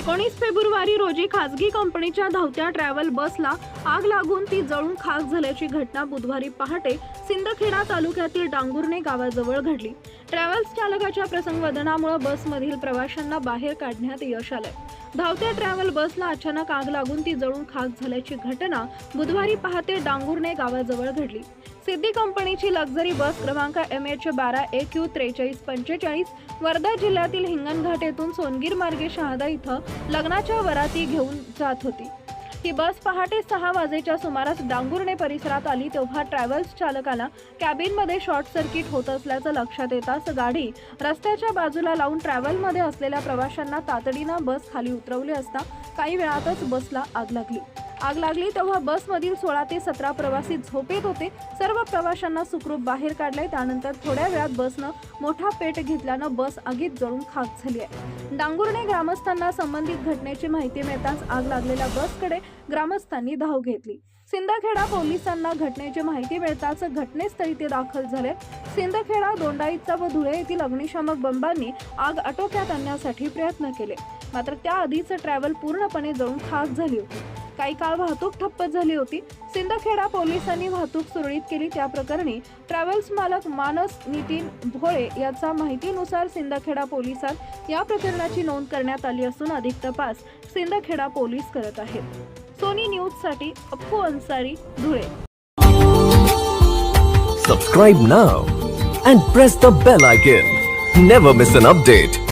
एकोणीस फेब्रुवारी रोजी खासगी कंपनीच्या धावत्या ट्रॅव्हल बसला आग लागून ती जळून खाक झाल्याची घटना बुधवारी पहाटे सिंदखेडा तालुक्यातील डांगुर्णे गावाजवळ घडली. ट्रॅव्हल्स चालकाच्या प्रसंगवदनामुळे बसमधील प्रवाशांना बाहेर काढण्यात यश आलंय. धावत्या ट्रॅव्हल बसला अचानक आग लागून ती जळून खाक झाल्याची घटना बुधवारी पहाटे डांगुर्णे गावाजवळ घडली. सिद्धी कंपनीची लक्झरी बस क्रमांक एम एच बारा ए क्यू त्रेचाळीस पंचेचाळीस वर्धा जिल्ह्यातील हिंगणघाट येथून सोनगीर मार्गे शहादा इथं लग्नाच्या वराती घेऊन जात होती. ही बस पहाटे सहा वाजेच्या सुमारास डांगुर्णे परिसरात आली तेव्हा ट्रॅव्हल्स चालकाला कॅबिनमध्ये शॉर्ट सर्किट होत असल्याचं लक्षात येताच गाडी रस्त्याच्या बाजूला लावून ट्रॅव्हलमध्ये असलेल्या प्रवाशांना तातडीनं बस खाली उतरवली असता काही वेळातच बसला आग लागली. आग लागली तेव्हा बसमधील सोळा ते सतरा प्रवासी झोपेत होते. सर्व प्रवाशांना सुखरूप बाहेर काढले त्यानंतर थोड्या वेळात बसनं मोठा पेट घेतल्यानं बस आगीत जळून खाक झाली आहे. डांगुर्णे ग्रामस्थांना संबंधित घटनेची माहिती मिळताच आग लागलेल्या बसकडे ग्रामस्थांनी धाव घेतली. सिंदखेडा पोलिसांना घटनेची माहिती मिळताच घटनेस्थळी ते दाखल झाले. सिंदखेडा दोंडाईचा व धुळे येथील अग्निशामक बंबांनी आग आटोक्यात आणण्यासाठी प्रयत्न केले. मात्र त्याआधीच ट्रॅव्हल पूर्णपणे जळून खाक झाली होती. काही काळ वाहतूक ठप्प झाली होती. सिंदखेडा पोलिसांनी वाहतूक सुरळीत केली. त्या प्रकरणी ट्रॅव्हल्स मालक मानस नितीन भोळे याचा माहितीनुसार सिंदखेडा पोलिसात या प्रकरणाची नोंद करण्यात आली असून अधिक तपास सिंदखेडा पोलीस करत आहेत. सोनी न्यूजसाठी Appu Ansari Dhule. Subscribe now and press the bell icon never miss an update